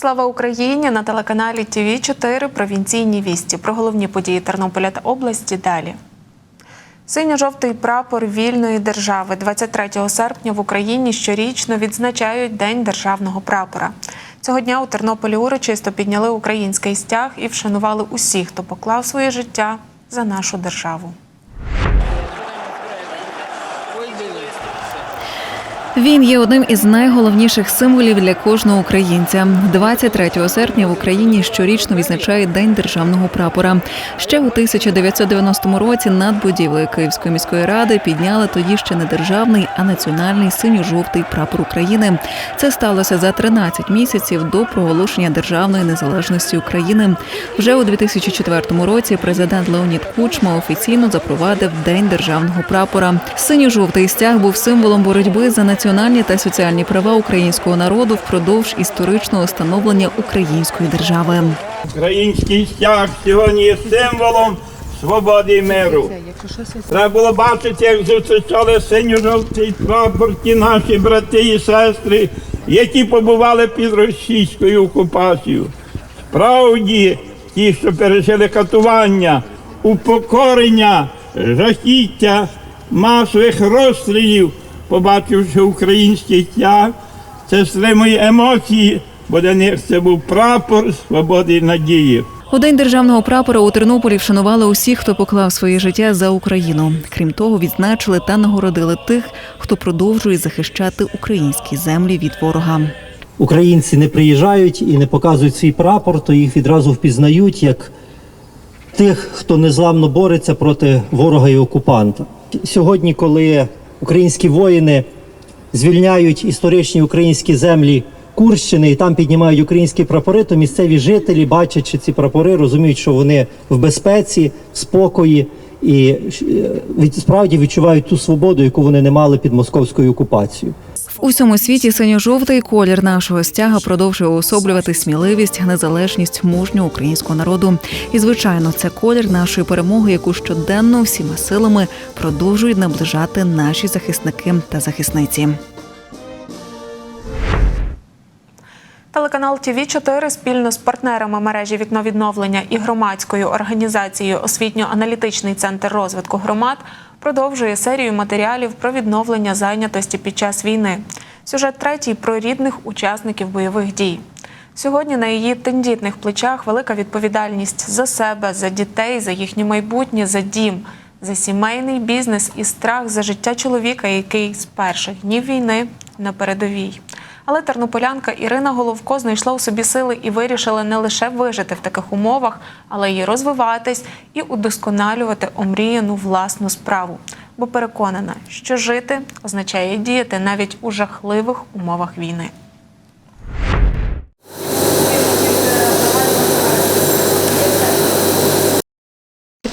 Слава Україні на телеканалі ТВ 4 провінційні вісті. Про головні події Тернополя та області далі. Синьо-жовтий прапор вільної держави 23 серпня в Україні щорічно відзначають День державного прапора. Цього дня у Тернополі урочисто підняли український стяг і вшанували усіх, хто поклав своє життя за нашу державу. Він є одним із найголовніших символів для кожного українця. 23 серпня в Україні щорічно відзначає День державного прапора. Ще у 1990 році над будівлею Київської міської ради підняли тоді ще не державний, а національний синьо-жовтий прапор України. Це сталося за 13 місяців до проголошення державної незалежності України. Вже у 2004 році президент Леонід Кучма офіційно запровадив День державного прапора. Синьо-жовтий стяг був символом боротьби за національні та соціальні права українського народу впродовж історичного становлення української держави. Український стяг сьогодні є символом свободи і миру. Треба було бачити, як зустрічали синьо-жовтий прапор ті наші брати і сестри, які побували під російською окупацією. Справді, ті, що пережили катування, упокорення, жахіття масових розстрілів, побачивши український стяг, це стримує емоції, бо для них це був прапор свободи і надії. У день державного прапора у Тернополі вшанували усіх, хто поклав своє життя за Україну. Крім того, відзначили та нагородили тих, хто продовжує захищати українські землі від ворога. українці не приїжджають і не показують свій прапор, то їх відразу впізнають як тих, хто незламно бореться проти ворога і окупанта. Сьогодні, коли українські воїни звільняють історичні українські землі Курщини і там піднімають українські прапори, то місцеві жителі, бачачи ці прапори, розуміють, що вони в безпеці, в спокої і е, від- справді відчувають ту свободу, яку вони не мали під московською окупацією. В всьому світі синьо-жовтий колір нашого стяга продовжує уособлювати сміливість, незалежність мужнього українського народу. І звичайно, це колір нашої перемоги, яку щоденно всіма силами продовжують наближати наші захисники та захисниці. Телеканал ТВ 4 спільно з партнерами мережі вікно відновлення і громадською організацією Освітньо-аналітичний центр розвитку громад продовжує серію матеріалів про відновлення зайнятості під час війни. Сюжет третій про рідних учасників бойових дій. Сьогодні на її тендітних плечах велика відповідальність за себе, за дітей, за їхнє майбутнє, за дім, за сімейний бізнес і страх за життя чоловіка, який з перших днів війни на передовій. Але тернополянка Ірина Головко знайшла у собі сили і вирішила не лише вижити в таких умовах, але й розвиватись і удосконалювати омріяну власну справу. Бо переконана, що жити означає діяти навіть у жахливих умовах війни.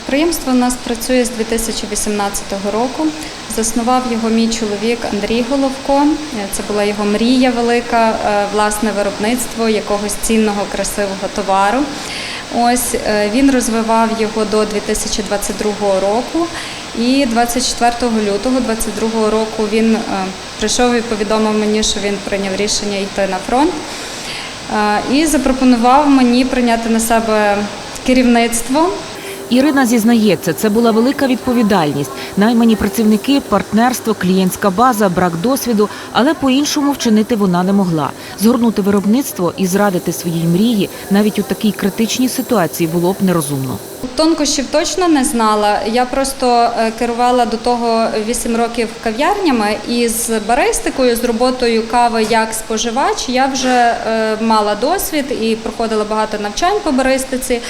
Підприємство у нас працює з 2018 року. Заснував його мій чоловік Андрій Головко. Це була його мрія велика, е, власне виробництво якогось цінного, красивого товару. Ось е, він розвивав його до 2022 року. І 24 лютого 2022 року він е, прийшов і повідомив мені, що він прийняв рішення йти на фронт. І запропонував мені прийняти на себе керівництво Ірина зізнається, це була велика відповідальність. Наймані працівники, партнерство, клієнтська база, брак досвіду, але по-іншому вчинити вона не могла. Згорнути виробництво і зрадити своїй мрії навіть у такій критичній ситуації було б нерозумно. Тонкощів точно не знала. Я просто е, керувала до того 8 років кав'ярнями і з баристикою, з роботою кави як споживач. Я вже е, мала досвід і проходила багато навчань по баристиці.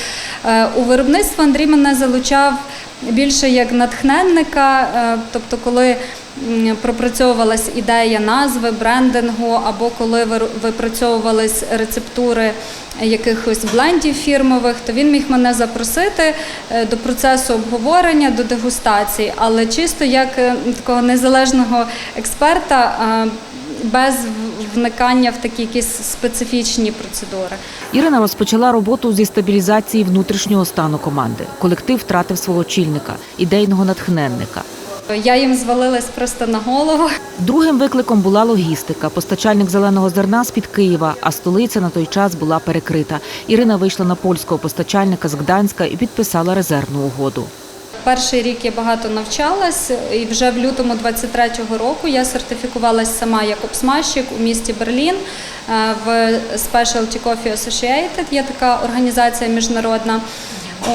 Е, У виробництво Андрій мене залучав більше як натхненника, тобто коли пропрацьовувалась ідея назви, брендингу, або коли випрацьовувались рецептури якихось блендів фірмових, то він міг мене запросити е, до процесу обговорення, до дегустації, але чисто як е, такого незалежного експерта. е, Без вникання в такі якісь специфічні процедури. Ірина розпочала роботу зі стабілізації внутрішнього стану команди. Колектив втратив свого очільника, ідейного натхненника. Я їм звалилась просто на голову. Другим викликом була логістика. Постачальник зеленого зерна з під Києва, а столиця на той час була перекрита. Ірина вийшла на польського постачальника з Гданська і підписала резервну угоду. Перший рік я багато навчалась, і вже в лютому 23-го року я сертифікувалась сама як обсмажчик у місті Берлін е, в Specialty Coffee Associated, є така організація міжнародна.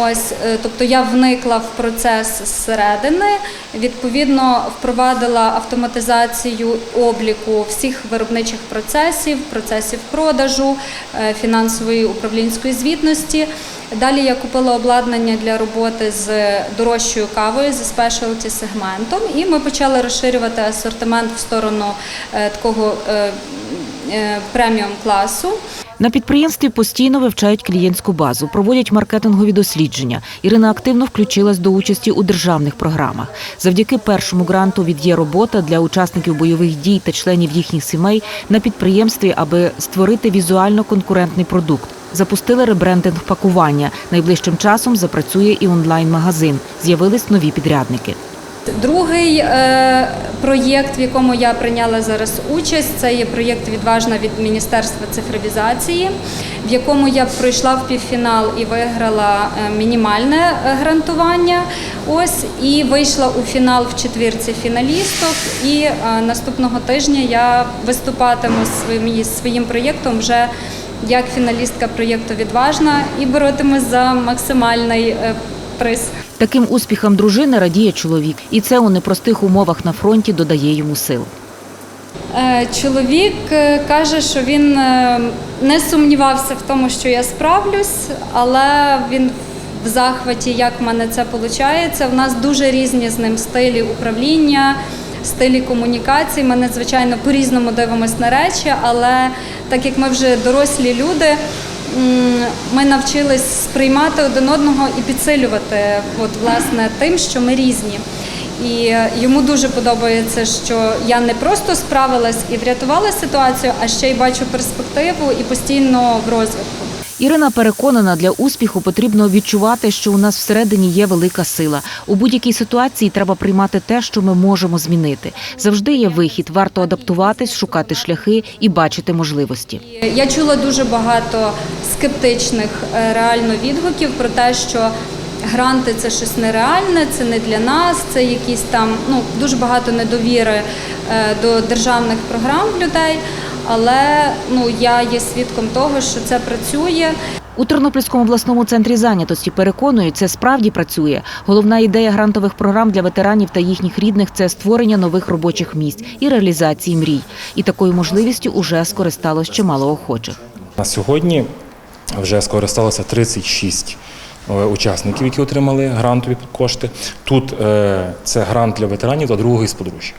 Ось, е, тобто я вникла в процес зсередини, відповідно впровадила автоматизацію обліку всіх виробничих процесів, процесів продажу, е, фінансової управлінської звітності. Далі я купила обладнання для роботи з дорожчою кавою, зі спешалті сегментом, і ми почали розширювати асортимент в сторону е, такого преміум класу. На підприємстві постійно вивчають клієнтську базу, проводять маркетингові дослідження. Ірина активно включилась до участі у державних програмах. Завдяки першому гранту від є робота для учасників бойових дій та членів їхніх сімей на підприємстві, аби створити візуально конкурентний продукт. Запустили ребрендинг пакування. Найближчим часом запрацює і онлайн-магазин. З'явились нові підрядники. Другий е, проєкт, в якому я прийняла зараз участь, це є проєкт Відважна від Міністерства цифровізації, в якому я пройшла в півфінал і виграла е, мінімальне е, грантування. Ось і вийшла у фінал в четвірці фіналісток. І наступного тижня я виступатиму своїм, своїм проєктом вже як фіналістка проєкту Відважна і боротимусь за максимальний приз. Таким успіхам дружини радіє чоловік, і це у непростих умовах на фронті додає йому сил. Е, Чоловік е, каже, що він е, не сумнівався в тому, що я справлюсь, але він в захваті, як в мене це виходить. У нас дуже різні з ним стилі управління, стилі комунікації. Ми надзвичайно по-різному дивимося на речі, але так як ми вже дорослі люди, ми навчились сприймати один одного і підсилювати от, власне, тим, що ми різні. І йому дуже подобається, що я не просто справилась і врятувала ситуацію, а ще й бачу перспективу і постійно в розвитку. Ірина переконана, для успіху потрібно відчувати, що у нас всередині є велика сила. У будь-якій ситуації треба приймати те, що ми можемо змінити. Завжди є вихід, варто адаптуватись, шукати шляхи і бачити можливості. Я чула дуже багато скептичних е, реально відгуків про те, що гранти це щось нереальне, це не для нас, це якісь там ну дуже багато недовіри е, до державних програм людей. Але ну я є свідком того, що це працює. У Тернопільському обласному центрі зайнятості переконують, це справді працює. Головна ідея грантових програм для ветеранів та їхніх рідних це створення нових робочих місць і реалізації мрій. І такою можливістю уже скористалось чимало охочих. На сьогодні вже скористалося 36 е, учасників, які отримали грантові кошти. Тут е, це грант для ветеранів та другого із подружжя.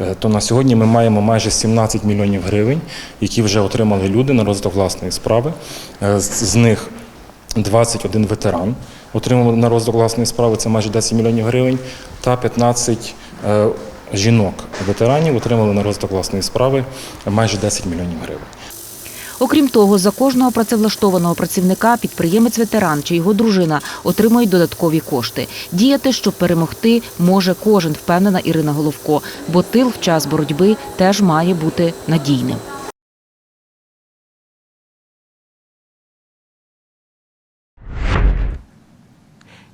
Е, То на сьогодні ми маємо майже 17 мільйонів гривень, які вже отримали люди на розвиток власної справи. Е, З них 21 ветеран отримали на розвиток власної справи, це майже 10 мільйонів гривень, та 15 е, жінок ветеранів отримали на розвиток власної справи майже 10 мільйонів гривень. Окрім того, за кожного працевлаштованого працівника підприємець-ветеран чи його дружина отримують додаткові кошти. Діяти, щоб перемогти, може кожен, впевнена Ірина Головко, бо тил в час боротьби теж має бути надійним.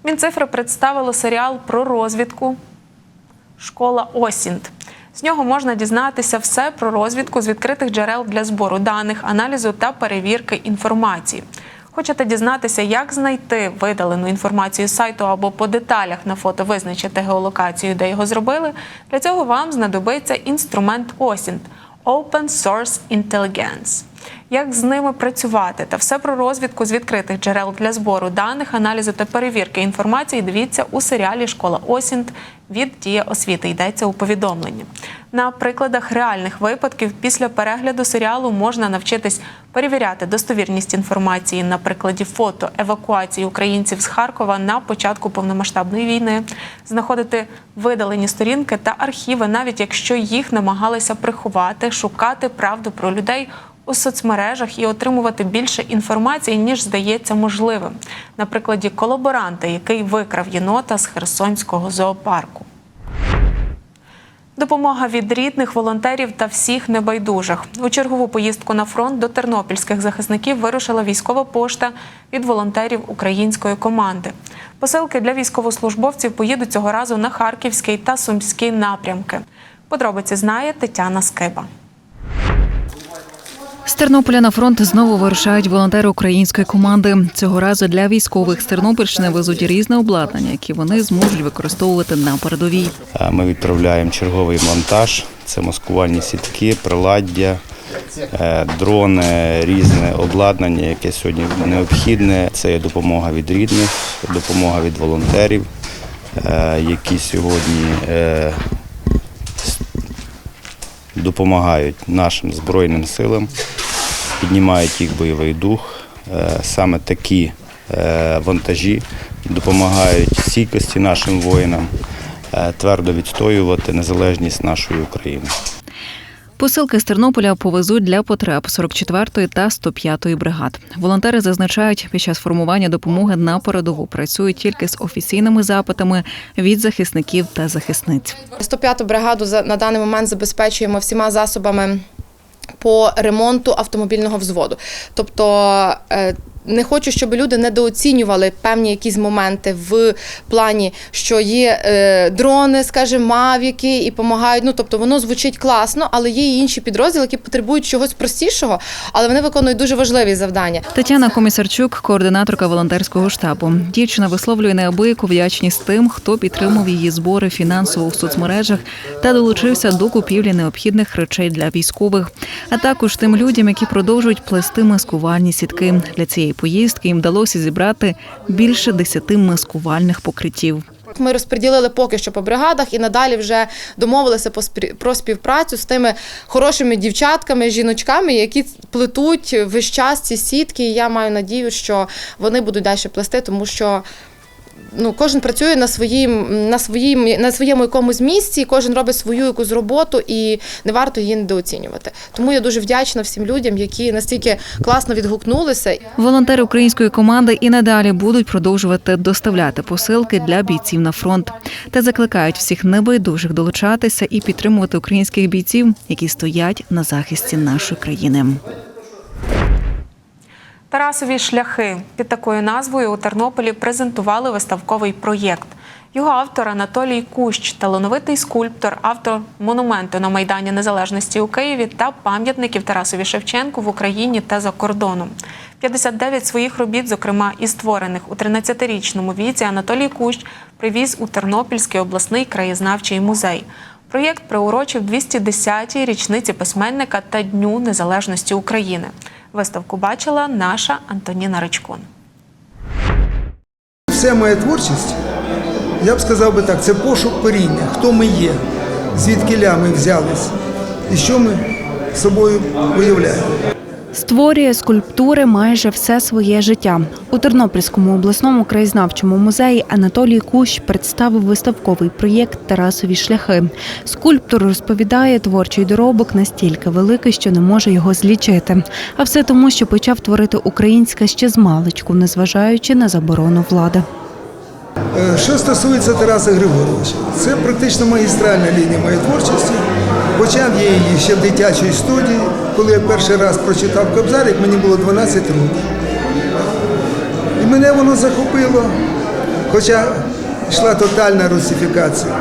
Мінцифри представило серіал про розвідку Школа Осінт. З нього можна дізнатися все про розвідку з відкритих джерел для збору даних, аналізу та перевірки інформації. Хочете дізнатися, як знайти видалену інформацію з сайту або по деталях на фото визначити геолокацію, де його зробили? Для цього вам знадобиться інструмент OSINT – Open Source Intelligence. Як з ними працювати та все про розвідку з відкритих джерел для збору даних, аналізу та перевірки інформації дивіться у серіалі Школа Осінт від Дія освіти. Йдеться у повідомленні. На прикладах реальних випадків після перегляду серіалу можна навчитись перевіряти достовірність інформації на прикладі фото евакуації українців з Харкова на початку повномасштабної війни, знаходити видалені сторінки та архіви, навіть якщо їх намагалися приховати, шукати правду про людей у соцмережах і отримувати більше інформації, ніж здається можливим. На прикладі колаборанта, який викрав єнота з Херсонського зоопарку. Допомога від рідних, волонтерів та всіх небайдужих. У чергову поїздку на фронт до тернопільських захисників вирушила військова пошта від волонтерів української команди. Посилки для військовослужбовців поїдуть цього разу на Харківський та Сумський напрямки. Подробиці знає Тетяна Скиба. З Тернополя на фронт знову вирушають волонтери української команди. Цього разу для військових з Тернопільщини везуть різне обладнання, яке вони зможуть використовувати на передовій. Ми відправляємо черговий монтаж. Це маскувальні сітки, приладдя, е, дрони, різне обладнання, яке сьогодні необхідне. Це є допомога від рідних, допомога від волонтерів, е, які сьогодні е, допомагають нашим Збройним силам, піднімають їх бойовий дух. Е, Саме такі е, вантажі допомагають стійкості нашим воїнам е, твердо відстоювати незалежність нашої України. Посилки з Тернополя повезуть для потреб 44-ї та 105-ї бригад. Волонтери зазначають, під час формування допомоги на передову працюють тільки з офіційними запитами від захисників та захисниць. 105-ту бригаду на даний момент забезпечуємо всіма засобами по ремонту автомобільного взводу. Тобто е, не хочу, щоб люди недооцінювали певні якісь моменти в плані, що є е, дрони, скажімо, мавіки і допомагають. Ну тобто воно звучить класно, але є і інші підрозділи, які потребують чогось простішого, але вони виконують дуже важливі завдання. Тетяна Комісарчук, координаторка волонтерського штабу. Дівчина висловлює неабияку вдячність тим, хто підтримав її збори фінансово в соцмережах та долучився до купівлі необхідних речей для військових, а також тим людям, які продовжують плести маскувальні сітки. Для цієї поїздки їм вдалося зібрати більше десяти маскувальних покриттів. Ми розподілили поки що по бригадах і надалі вже домовилися про співпрацю з тими хорошими дівчатками, жіночками, які плетуть весь час ці сітки. І я маю надію, що вони будуть далі плести, тому що. Ну, кожен працює на своїм, на своїм, на своєму якомусь місці, кожен робить свою якусь роботу, і не варто її недооцінювати. Тому я дуже вдячна всім людям, які настільки класно відгукнулися. Волонтери української команди і надалі будуть продовжувати доставляти посилки для бійців на фронт та закликають всіх небайдужих долучатися і підтримувати українських бійців, які стоять на захисті нашої країни. Тарасові шляхи під такою назвою у Тернополі презентували виставковий проєкт. Його автор Анатолій Кущ, талановитий скульптор, автор монументу на Майдані Незалежності у Києві та пам'ятників Тарасові Шевченку в Україні та за кордоном. 59 своїх робіт, зокрема і створених у 13-річному віці, Анатолій Кущ привіз у Тернопільський обласний краєзнавчий музей. Проєкт приурочив 210-й річниці письменника та Дню Незалежності України. Виставку бачила наша Антоніна Ричкун. Вся моя творчість, я б сказав би так, це пошук коріння, хто ми є, звідки ми взялись і що ми собою виявляємо. Створює скульптури майже все своє життя. У Тернопільському обласному краєзнавчому музеї Анатолій Кущ представив виставковий проєкт Тарасові шляхи. Скульптор розповідає, творчий доробок настільки великий, що не може його злічити. А все тому, що почав творити українське ще з маличку, незважаючи на заборону влади. Е, Що стосується Тараса Григоровича, це практично магістральна лінія моєї творчості. Почав я її ще в дитячій студії, коли я перший раз прочитав Кобзарик, мені було 12 років. І мене воно захопило, хоча йшла тотальна русифікація.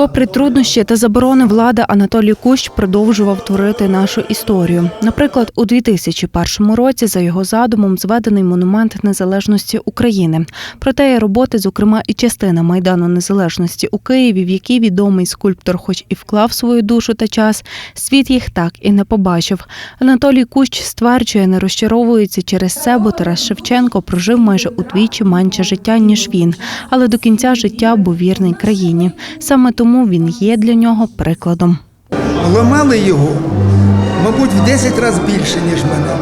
Попри труднощі та заборони влади, Анатолій Кущ продовжував творити нашу історію. Наприклад, у 2001 році за його задумом зведений монумент незалежності України. Проте роботи, зокрема, і частина майдану незалежності у Києві, в якій відомий скульптор, хоч і вклав свою душу та час, світ їх так і не побачив. Анатолій Кущ стверджує, не розчаровується через це, бо Тарас Шевченко прожив майже удвічі менше життя ніж він, але до кінця життя був вірний країні. Саме тому він є для нього прикладом. Ламали його, мабуть, в 10 разів більше, ніж мене.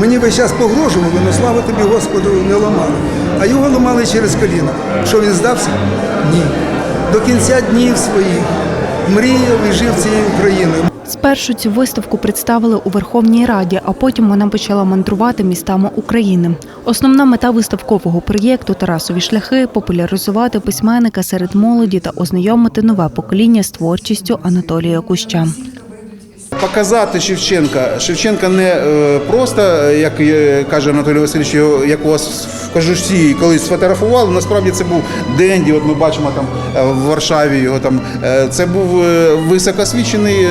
Мені весь час погрожували, але слава тобі, Господу, не ламали. А його ламали через коліно. Що він здався? Ні. До кінця днів своїх мріяв і жив цією Україною. Спершу цю виставку представили у Верховній Раді, а потім вона почала мандрувати містами України. Основна мета виставкового проєкту Тарасові шляхи популяризувати письменника серед молоді та ознайомити нове покоління з творчістю Анатолія Куща. Показати Шевченка. Шевченка не е, просто, як е, каже Анатолій Васильович, як у вас в кажушці колись сфотографували. Насправді це був Денді. От ми бачимо там е, в Варшаві його там. Це був високосвічений,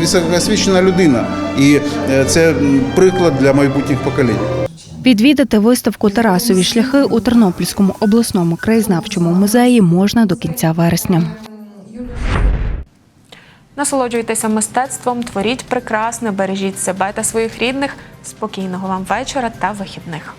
високосвічена людина, і це приклад для майбутніх поколінь. Відвідати виставку Тарасові шляхи у Тернопільському обласному краєзнавчому музеї можна до кінця вересня. Насолоджуйтеся мистецтвом, творіть прекрасне, бережіть себе та своїх рідних. Спокійного вам вечора та вихідних.